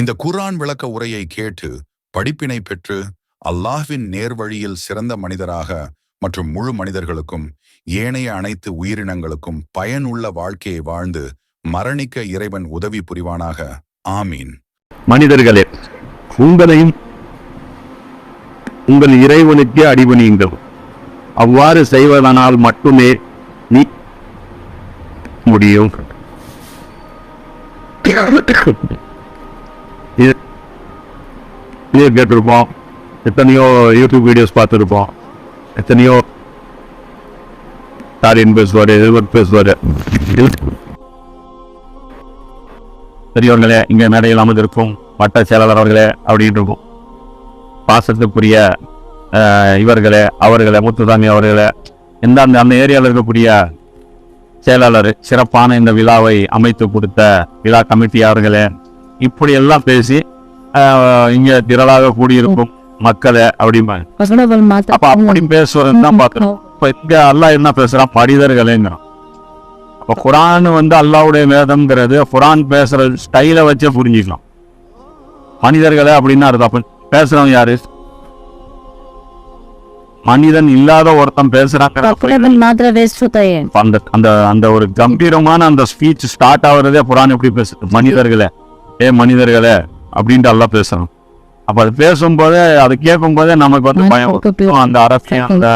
இந்த குர்ஆன் விளக்க உரையை கேட்டு படிப்பினை பெற்று அல்லாஹ்வின் நேர்வழியில் சிறந்த மனிதராக மற்றும் முழு மனிதர்களுக்கும் ஏனைய அனைத்து உயிரினங்களுக்கும் பயனுள்ள வாழ்க்கையை வாழ்ந்து மரணிக்க இறைவன் உதவி புரிவானாக. ஆமீன். மனிதர்களே உங்களையும் உங்கள் இறைவனுக்கே அடிபணியுங்கள் அவ்வாறு செய்வதனால் மட்டுமே நீ முடியும். இது கேட்டிருப்போம். எத்தனையோ யூடியூப் வீடியோஸ் பார்த்துருப்போம். எத்தனையோ ஸ்டாலின் பேசுவார் எதிர்வர் பேசுவார். பெரியவர்களே இங்கே மேடையில் அமர்ந்திருக்கும் வட்ட செயலாளர் அவர்களே அப்படின்னு இருக்கும். பாசத்துக்குரிய இவர்களே அவர்களே முத்துசாமி அவர்களே இந்த அந்த அந்த ஏரியாவில் இருக்கக்கூடிய செயலாளர் சிறப்பான இந்த விழாவை அமைத்து கொடுத்த விழா கமிட்டி அவர்களே இப்படியெல்லாம் பேசி இங்க திரளாக கூடியிருக்கும் மக்களே அப்படிம்பாங்க. அப்ப அப்படி பேசுவதுன்னு தான் பார்க்கணும் இப்ப இங்க அல்லாஹ் என்ன பேசுறான்? மனிதர்களேங்கிறான் அப்ப குரான் வந்து அல்லாஹ்வுடைய வேதம்ங்கிறது குரான் பேசுற ஸ்டைலை வச்சே புரிஞ்சுக்கலாம். மனிதர்களே அப்படின்னு அர்த்தம். அப்ப பேசுறவன் யாரு? மனிதன் இல்லாத ஒருத்தன் பேசுறாங்க அந்த அந்த அந்த ஒரு கம்பீரமான அந்த ஸ்பீச் ஸ்டார்ட் ஆகுறதே குரான் எப்படி பேசுது? மனிதர்களே. ஏ மனிதர்களே அப்படின்ட்டு எல்லாம் பேசுறான். அப்ப அது பேசும்போதே அது கேட்கும் போதே நமக்கு வந்து பயம். அந்த அரசியல் அந்த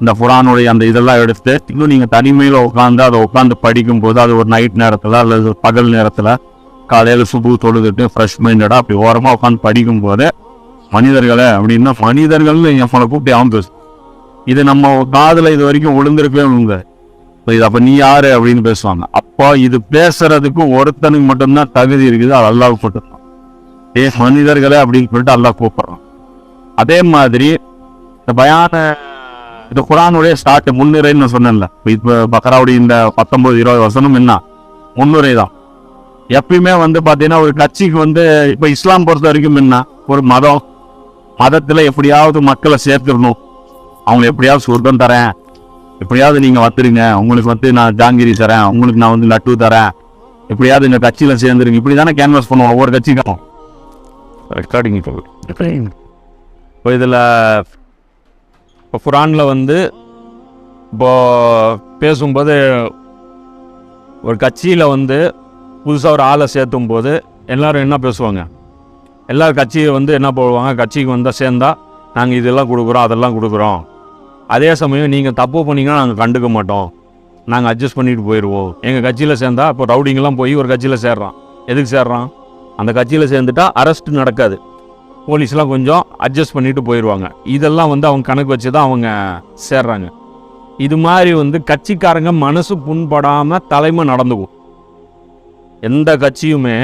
இந்த குரானுடைய அந்த இதெல்லாம் எடுத்து இன்னும் நீங்க தனிமையில உட்காந்து அதை உட்காந்து படிக்கும் போது அது ஒரு நைட் நேரத்துல அல்லது பகல் நேரத்துல காலையில சுபு தொழுதுட்டு ஃப்ரெஷ் மைண்டடா அப்படி ஓரமா உட்காந்து படிக்கும் போது மனிதர்களே அப்படின்னா மனிதர்கள் என் கூப்பிட்டு அவன் பேசு இது நம்ம காதுல இது வரைக்கும் விழுந்திருக்கவே விழுங்க இது அப்ப நீ யாரு அப்படின்னு பேசுவாங்க. அப்போ இது பேசுறதுக்கு ஒருத்தனுக்கு மட்டும்தான் தகுதி இருக்குது அது அல்லாஹ் மட்டும்தான் ஏ மனிதர்களே அப்படின்னு சொல்லிட்டு அல்லாஹ் கூப்பிடுறான். அதே மாதிரி இந்த பயான இந்த குரானுடைய ஸ்டார்ட் முன்னுரைன்னு நான் சொன்னேன்ல. இப்போ பக்ராவுடைய இந்த பத்தொன்பது இருபது வசனம் என்ன? முன்னுரை தான் எப்பயுமே வந்து பார்த்தீங்கன்னா ஒரு கட்சிக்கு வந்து இப்போ இஸ்லாம் பொறுத்த வரைக்கும் என்ன? ஒரு மதம். மதத்தில் எப்படியாவது மக்களை சேர்த்துடணும். அவங்களை எப்படியாவது சொர்க்கம் தரேன். எப்படியாவது நீங்கள் வந்துருங்க உங்களுக்கு வந்து நான் ஜாங்கிரி தரேன். உங்களுக்கு நான் வந்து லட்டு தரேன். எப்படியாவது இந்த கட்சியில் சேர்ந்துருங்க. இப்படி தானே கேன்வாஸ் பண்ணுவோம். ஒவ்வொரு கட்சிக்கும். ரெக்கார்டிங் இப்போ. இதில் இப்போ குரானில் வந்து இப்போ பேசும்போது ஒரு கட்சியில் வந்து புதுசாக ஒரு ஆளை சேர்த்தும் போது எல்லாரும் என்ன பேசுவாங்க? எல்லா கட்சியை வந்து என்ன போடுவாங்க? கட்சிக்கு வந்தால் சேர்ந்தா நாங்கள் இதெல்லாம் கொடுக்குறோம் அதெல்லாம் கொடுக்குறோம். அதே சமயம் நீங்கள் தப்பு பண்ணீங்கன்னா நாங்கள் கண்டுக்க மாட்டோம். நாங்கள் அட்ஜஸ்ட் பண்ணிட்டு போயிடுவோம் எங்கள் கட்சியில் சேர்ந்தா இப்போ ரவுடிங்கெல்லாம் போய் ஒரு கட்சியில் சேர்றான். எதுக்கு சேர்றான்? அந்த கட்சியில் சேர்ந்துட்டா அரெஸ்ட் நடக்காது. போலீஸ்லாம் கொஞ்சம் அட்ஜஸ்ட் பண்ணிட்டு போயிடுவாங்க இதெல்லாம் வந்து அவங்க கணக்கு வச்சு தான் அவங்க சேர்றாங்க. இது மாதிரி வந்து கட்சிக்காரங்க மனசு புண்படாமல் தலைமை நடந்துக்கும். எந்த கட்சியுமே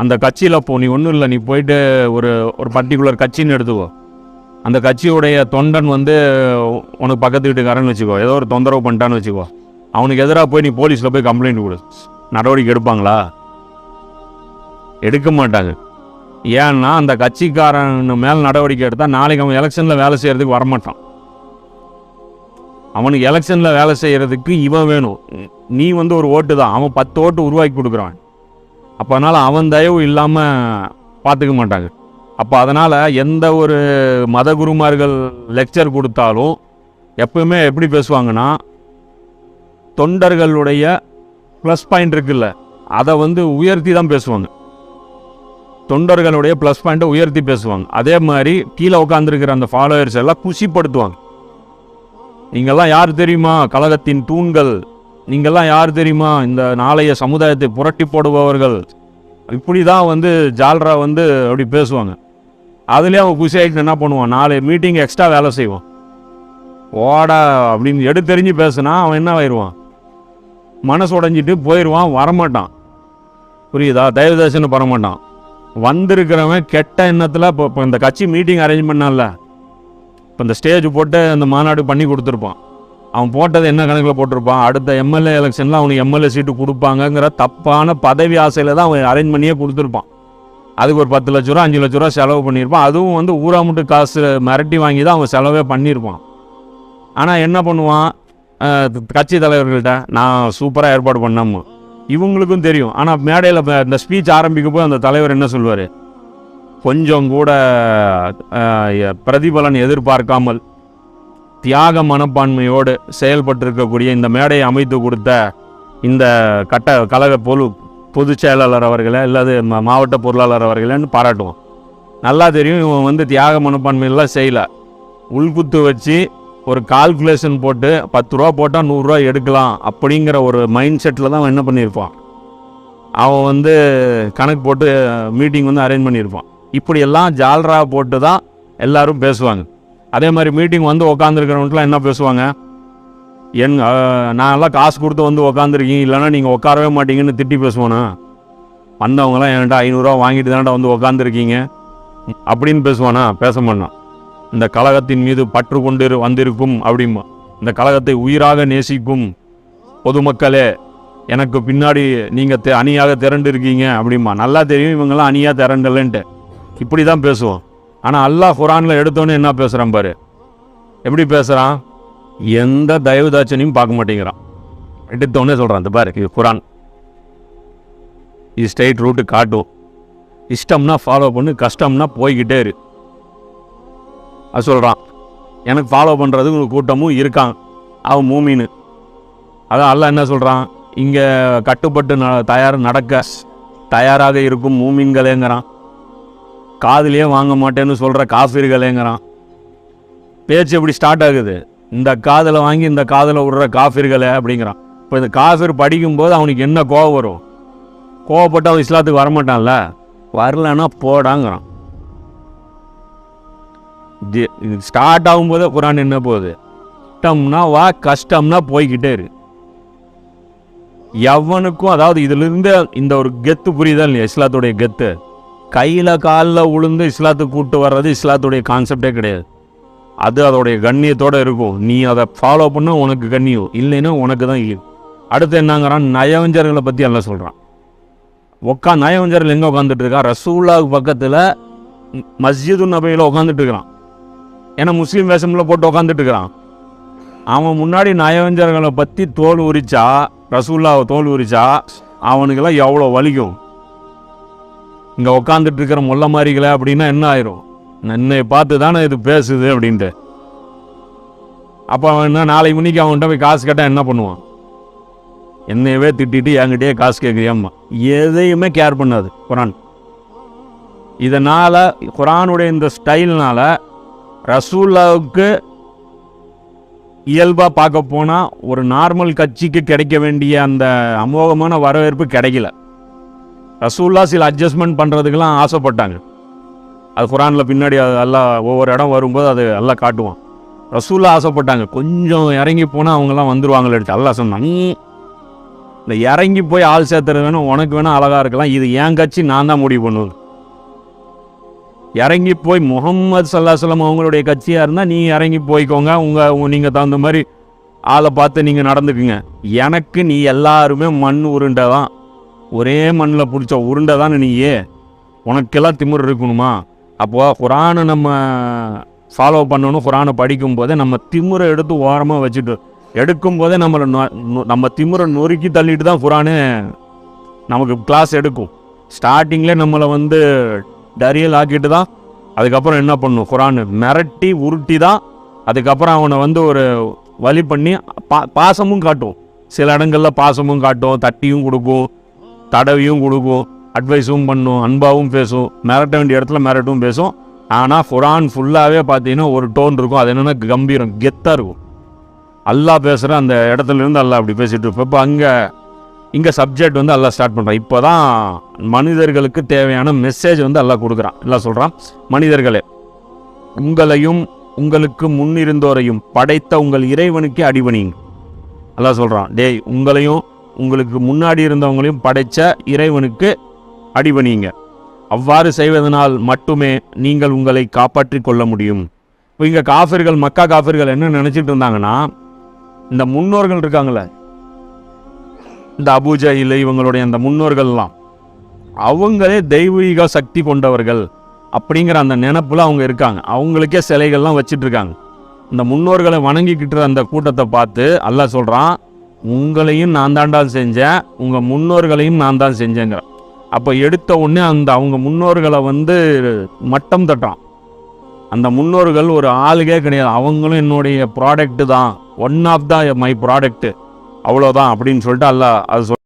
அந்த கட்சியில் போ நீ ஒன்றும் இல்லை நீ போயிட்டு ஒரு ஒரு பர்டிகுலர் கட்சின்னு எடுத்துக்கோ. அந்த கட்சியுடைய தொண்டன் வந்து உனக்கு பக்கத்து வீட்டுக்காரன்னு வச்சுக்கோ. ஏதோ ஒரு தொந்தரவு பண்ணிட்டான்னு வச்சுக்கோ. அவனுக்கு எதிராக போய் நீ போலீஸில் போய் கம்ப்ளைண்ட் கொடு. நடவடிக்கை எடுப்பாங்களா? எடுக்க மாட்டாங்க. ஏன்னா அந்த கட்சிக்காரன் மேல் நடவடிக்கை எடுத்தால் நாளைக்கு அவன் எலெக்ஷனில் வேலை செய்கிறதுக்கு வரமாட்டான். அவனுக்கு எலெக்ஷனில் வேலை செய்கிறதுக்கு இவன் வேணும். நீ வந்து ஒரு ஓட்டு தான். அவன் பத்து ஓட்டு உருவாக்கி கொடுக்குறான். அப்போ அதனால் அவன் தயவு இல்லாமல் பார்த்துக்க மாட்டாங்க. அப்போ அதனால் எந்த ஒரு மத குருமார்கள் லெக்சர் கொடுத்தாலும் எப்பவுமே எப்படி பேசுவாங்கன்னா தொண்டர்களுடைய ப்ளஸ் பாயிண்ட் இருக்குல்ல அதை வந்து உயர்த்தி தான் பேசுவாங்க. தொண்டர்களுடைய ப்ளஸ் பாயிண்ட்டை உயர்த்தி பேசுவாங்க. அதே மாதிரி கீழே உட்காந்துருக்கிற அந்த ஃபாலோவர்ஸ் எல்லாம் குஷிப்படுத்துவாங்க. நீங்கள்லாம் யார் தெரியுமா? கழகத்தின் தூண்கள். நீங்கள்லாம் யார் தெரியுமா? இந்த நாளைய சமுதாயத்தை புரட்டி போடுபவர்கள். இப்படி தான் வந்து ஜால்ரா வந்து அப்படி பேசுவாங்க. அதுலேயே அவன் குஷி ஆகிட்டு என்ன பண்ணுவான்? நாளை மீட்டிங் எக்ஸ்ட்ரா வேலை செய்வான். ஓடா அப்படின்னு எடுத்தெறிஞ்சு பேசுனா அவன் என்ன ஆயிடுவான் மனசு உடைஞ்சிட்டு போயிடுவான் வரமாட்டான். புரியுதா? தயவு வரமாட்டான் வந்திருக்கிறவன் கெட்ட எண்ணத்தில் இப்போ இப்போ இந்த கட்சி மீட்டிங் அரேஞ்ச் பண்ணால இப்போ இந்த ஸ்டேஜ் போட்டு அந்த மாநாடு பண்ணி கொடுத்துருப்பான். அவன் போட்டது என்ன கணக்கில் போட்டிருப்பான்? அடுத்த எம்எல்ஏ எலெக்ஷனில் அவனுக்கு எம்எல்ஏ சீட்டு கொடுப்பாங்கங்கிற தப்பான பதவி ஆசையில் தான் அவன் அரேஞ்ச் பண்ணியே கொடுத்துருப்பான். அதுக்கு ஒரு பத்து லட்ச ரூபா அஞ்சு லட்ச ரூபா செலவு பண்ணியிருப்பான். அதுவும் வந்து ஊராமுட்டு காசு மிரட்டி வாங்கி தான் அவன் செலவே பண்ணியிருப்பான். ஆனால் என்ன பண்ணுவான்? கட்சி தலைவர்கள்ட்ட நான் சூப்பராக ஏற்பாடு பண்ணாம இவங்களுக்கும் தெரியும். ஆனால் மேடையில் இந்த ஸ்பீச் ஆரம்பிக்கும் போது அந்த தலைவர் என்ன சொல்வார்? கொஞ்சம் கூட பிரதிபலன் எதிர்பார்க்காமல் தியாக மனப்பான்மையோடு செயல்பட்டிருக்கக்கூடிய இந்த மேடையை அமைத்து கொடுத்த இந்த கட்ட கழக பொது பொதுச் செயலாளர் அவர்களை இல்லாது மாவட்ட பொருளாளர் அவர்களேன்னு பாராட்டுவோம். நல்லா தெரியும் இவன் வந்து தியாக மனப்பான்மையெல்லாம் செய்யலை. உள்குத்து வச்சு ஒரு கால்குலேஷன் போட்டு பத்து ரூபா போட்டால் நூறுரூவா எடுக்கலாம் அப்படிங்கிற ஒரு மைண்ட் செட்டில் தான் அவன் என்ன பண்ணியிருப்பான்? அவன் வந்து கணக்கு போட்டு மீட்டிங் வந்து அரேஞ்ச் பண்ணியிருப்பான். இப்படியெல்லாம் ஜால்ரா போட்டு தான் எல்லோரும் பேசுவாங்க. அதே மாதிரி மீட்டிங் வந்து உக்காந்துருக்கிறவங்களாம் என்ன பேசுவாங்க? என் அஹ், நான் எல்லாம் காசு கொடுத்து வந்து உக்காந்துருக்கீங்க இல்லைன்னா நீங்கள் உட்காரவே மாட்டீங்கன்னு திட்டி பேசுவானா? வந்தவங்களாம் என்கிட்ட ஐநூறுரூவா வாங்கிட்டு தானடா வந்து உக்காந்துருக்கீங்க? அப்படின்னு பேசுவானா? பேச மாட்டான். இந்த கழகத்தின் மீது பற்று கொண்டு வந்திருக்கும் அப்படிமா இந்த கழகத்தை உயிராக நேசிக்கும் பொதுமக்களே எனக்கு பின்னாடி நீங்கள் தெ அணியாக திரண்டு இருக்கீங்க நல்லா தெரியும் இவங்கெல்லாம் அணியாக திரண்டலன்ட்டு. இப்படி தான் பேசுவோம். ஆனால் அல்லாஹ் குரானில் எடுத்தோன்னே என்ன பேசுகிறான் பாரு. எப்படி பேசுகிறான் எந்த தயவுதாச்சனையும் பார்க்க மாட்டேங்கிறான். எடுத்தோடனே சொல்கிறான் இந்த பாரு இது குரான். இது ஸ்ட்ரெயிட் ரூட்டு காட்டும். இஷ்டம்னா ஃபாலோ பண்ணு கஷ்டம்னா போய்கிட்டே இரு. அது சொல்கிறான் எனக்கு ஃபாலோ பண்ணுறதுக்கு ஒரு கூட்டமும் இருக்கான் அவன் மூமின்னு அதான் அல்ல என்ன சொல்கிறான் இங்கே கட்டுப்பட்டு ந தயார் நடக்க. தயாராக இருக்கும் மூமின்களேங்கிறான். காதுலேயே வாங்க மாட்டேன்னு சொல்கிற காஃபிர்களேங்கிறான். பேச்சு எப்படி ஸ்டார்ட் ஆகுது? இந்த காதில் வாங்கி இந்த காதில் விடுற காஃபிர்களே அப்படிங்கிறான். இப்போ இந்த காஃபிர் படிக்கும்போது அவனுக்கு என்ன கோவம் வரும்? கோவப்பட்டு அவன் இஸ்லாத்துக்கு வரமாட்டான்ல? வரலன்னா போடாங்கிறான். ஸ்டார்ட் ஆகும்போதே குரான் என்ன போகுது? கஷ்டம்னா வா கஷ்டம்னா போய்கிட்டே இரு. எவனுக்கும் அதாவது இதிலிருந்து இந்த ஒரு கெத்து புரியுதா இல்லையா இஸ்லாத்துடைய கெத்து? கையில் காலில் உளுந்து இஸ்லாத்துக்கு கூட்டு வர்றது இஸ்லாத்துடைய கான்செப்டே கிடையாது. அது அதோடைய கண்ணியத்தோடு இருக்கும். நீ அதை ஃபாலோ பண்ண உனக்கு கண்ணியம். இல்லைன்னா உனக்கு தான் இல்லை அடுத்து என்னங்கிறான்? நயவஞ்சர்களை பற்றி எல்லாம் சொல்கிறான் உக்கா நயவஞ்சர்கள் எங்கே உட்காந்துட்டு இருக்கா? ரசூல்லாவுக்கு பக்கத்தில் மஸ்ஜிது நபையில் உட்காந்துட்டு இருக்கிறான். ஏன்னா முஸ்லீம் வேஷமில் போட்டு உட்காந்துட்டு இருக்கிறான் அவன் முன்னாடி நயவஞ்சர்களை பற்றி தோல் உரிச்சா ரசூல்லாவை தோல் உரிச்சா அவனுக்கெல்லாம் எவ்வளோ வலிக்கும்? இங்கே உக்காந்துட்டு இருக்கிற முல்ல மாதிரிகளே அப்படின்னா என்ன ஆயிரும்? என்னை பார்த்து தானே இது பேசுது அப்படின்ட்டு. அப்போ அவன் என்ன நாளைக்கு மணிக்கு அவன்கிட்ட போய் காசு கேட்டால் என்ன பண்ணுவான்? என்னையவே திட்டிட்டு என்கிட்டயே காசு கேட்குறியாம்மா எதையுமே கேர் பண்ணாது குரான். இதனால் குரானுடைய இந்த ஸ்டைல்னால ரசூல்லாவுக்கு இயல்பாக பார்க்க போனால் ஒரு நார்மல் கட்சிக்கு கிடைக்க வேண்டிய அந்த அமோகமான வரவேற்பு கிடைக்கல. ரசூல்லா சில அட்ஜஸ்ட்மெண்ட் பண்ணுறதுக்கெலாம் ஆசைப்பட்டாங்க. அது குரானில் பின்னாடி அது எல்லாம் ஒவ்வொரு இடம் வரும்போது அது எல்லாம் காட்டுவான். ரசூல்லா ஆசைப்பட்டாங்க. கொஞ்சம் இறங்கி போனால் அவங்கெல்லாம் வந்துடுவாங்களே அல்லாஹ் சொன்னாங்க இந்த இறங்கி போய் ஆள் சேர்த்துறது வேணும் உனக்கு வேணால் அழகாக இருக்கலாம். இது என் கட்சி நான் தான் முடிவு பண்ணுவேன். இறங்கி போய் முகம்மது சல்லாஹலம் அவங்களுடைய கட்சியாக இருந்தால் நீ இறங்கி போய்க்கோங்க. உங்கள் நீங்கள் தகுந்த மாதிரி ஆளை பார்த்து நீங்கள் நடந்துக்குங்க. எனக்கு நீ எல்லாருமே மண் உருண்டை தான் ஒரே மண்ணில் பிடிச்ச உருண்டை தானே நீயே. உனக்கெல்லாம் திமிர் இருக்கணுமா? அப்போது குரானை நம்ம ஃபாலோ பண்ணணும். குரானை படிக்கும் போதே நம்ம திமிரை எடுத்து ஓரமாக வச்சுட்டு எடுக்கும் போதே நம்மளை நொ- நம்ம திமிரை நொறுக்கி தள்ளிட்டு தான் குரானே நமக்கு கிளாஸ் எடுக்கும். ஸ்டார்டிங்கில் நம்மளை வந்து டரியல் ஆக்கிட்டு தான் அதுக்கப்புறம் என்ன பண்ணும்? குரான் மிரட்டி உருட்டி தான் அதுக்கப்புறம் அவனை வந்து ஒரு வழி பண்ணி பா பாசமும் காட்டும். சில இடங்களில் பாசமும் காட்டும் தட்டியும் கொடுக்கும் தடவியும் கொடுக்கும் அட்வைஸும் பண்ணும் அன்பாவும் பேசும் மிரட்ட வேண்டிய இடத்துல மிரட்டும் பேசும். ஆனால் குரான் ஃபுல்லாகவே பார்த்தீங்கன்னா ஒரு டோன் இருக்கும். அது என்னென்னா கம்பீரம் கெத்தாக இருக்கும். அல்லாஹ் பேசுகிற அந்த இடத்துல இருந்து அப்படி பேசிகிட்டு இருப்போம் இப்போ அங்கே இங்கே சப்ஜெக்ட் வந்து எல்லாம் ஸ்டார்ட் பண்ணுறான் இப்போ தான் மனிதர்களுக்கு தேவையான மெசேஜ் வந்து எல்லாம் கொடுக்குறான். எல்லாம் சொல்கிறான் மனிதர்களே உங்களையும் உங்களுக்கு முன்னிருந்தோரையும் படைத்த உங்கள் இறைவனுக்கே அடிபணிங்க எல்லாம் சொல்கிறான் டேய் உங்களையும் உங்களுக்கு முன்னாடி இருந்தவங்களையும் படைத்த இறைவனுக்கு அடிபணிங்க அவ்வாறு செய்வதனால் மட்டுமே நீங்கள் உங்களை காப்பாற்றி கொள்ள முடியும். இப்போ இங்கே காஃபிர்கள் மக்கா காஃபிர்கள் என்ன நினச்சிட்டு இருந்தாங்கன்னா இந்த முன்னோர்கள் இருக்காங்களே இந்த அபூஜஹில் இவங்களுடைய அந்த முன்னோர்கள்லாம் அவங்களே தெய்வீக சக்தி கொண்டவர்கள் அப்படிங்கிற அந்த நினப்பில் அவங்க இருக்காங்க. அவங்களுக்கே சிலைகள்லாம் வச்சிட்ருக்காங்க. இந்த முன்னோர்களை வணங்கிக்கிட்டு அந்த கூட்டத்தை பார்த்து அல்லாஹ் சொல்கிறான் உங்களையும் நான் தாண்டா செஞ்சேன் உங்கள் முன்னோர்களையும் நான் தான் செஞ்சேங்கிறேன். அப்போ எடுத்த உடனே அந்த அவங்க முன்னோர்களை வந்து மட்டம் தட்டுறான். அந்த முன்னோர்கள் ஒரு ஆளுகே கிடையாது. அவங்களும் என்னுடைய ப்ராடக்ட்டு தான் one of the my product அவ்வளோதான் அப்படின்னு சொல்லிட்டு அல்ல அது சொல்